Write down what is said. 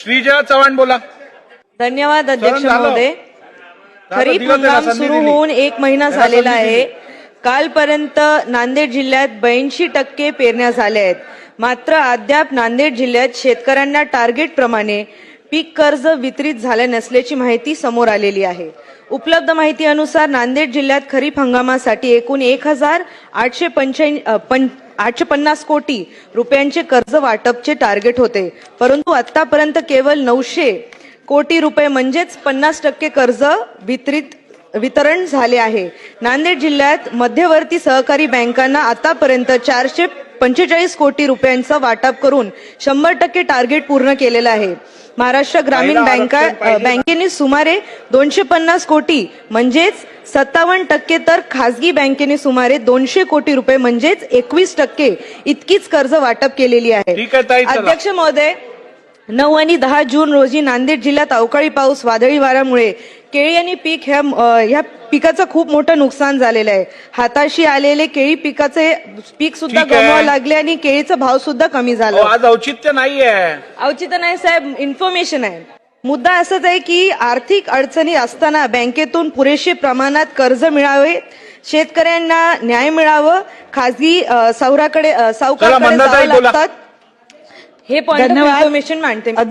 श्रीजया चव्हाण बोला धन्यवाद अध्यक्ष. महोदय खरीप हंगाम सुरू. होऊन एक महिना झालेला आहे. कालपर्यंत नांदेड जिल्ह्यात ब्याऐंशी टक्के पेरण्या झाल्या आहेत मात्र अद्याप नांदेड जिल्ह्यात शेतकऱ्यांना टार्गेट प्रमाणे पीक कर्ज वितरित झाले नसल्याची माहिती समोर आलेली आहे. उपलब्ध माहितीनुसार नांदेड जिल्ह्यात खरीप हंगामासाठी एकूण एक हजार आठशे पंच्याऐंशी आठशे पन्नास कोटी रुपयांचे कर्ज वाटपचे टार्गेट होते. परंतु आतापर्यंत केवळ नऊशे कोटी रुपये म्हणजेच पन्नास टक्के कर्ज वितरित वितरण झाले आहे. नांदेड जिल्ह्यात मध्यवर्ती सहकारी बँकांना आतापर्यंत चारशे पंचेचाळीस कोटी रुपयांचं वाटप करून शंभर टक्के टार्गेट पूर्ण केलेलं आहे महाराष्ट्र ग्रामीण बँका. बँकेने सुमारे दोनशे पन्नास कोटी म्हणजेच सत्तावन्न टक्के तर खासगी बँकेने सुमारे दोनशे कोटी रुपये म्हणजेच एकवीस टक्के इतकीच कर्ज वाटप केलेली आहे. अध्यक्ष महोदय नऊ आणि दहा जून रोजी नांदेड जिल्ह्यात अवकाळी पाऊस वादळी वाऱ्यामुळे केळी आणि पीक ह्या ह्या पिकाचं खूप मोठं नुकसान झालेलं आहे. हाताशी आलेले केळी पिकाचे पीक सुद्धा. गमवावं लागले आणि केळीचा भाव सुद्धा कमी झाला. आज औचित्य नाहीये. औचित्य नाही साहेब इन्फॉर्मेशन आहे. मुद्दा असंच आहे की आर्थिक अडचणी असताना बँकेतून पुरेसे प्रमाणात कर्ज मिळावे शेतकऱ्यांना न्याय मिळावं खासगी अ, सावराकडे बोला. लागतात. हे पॉईंट धन्यवाद. इन्फॉर्मेशन मांडते मी.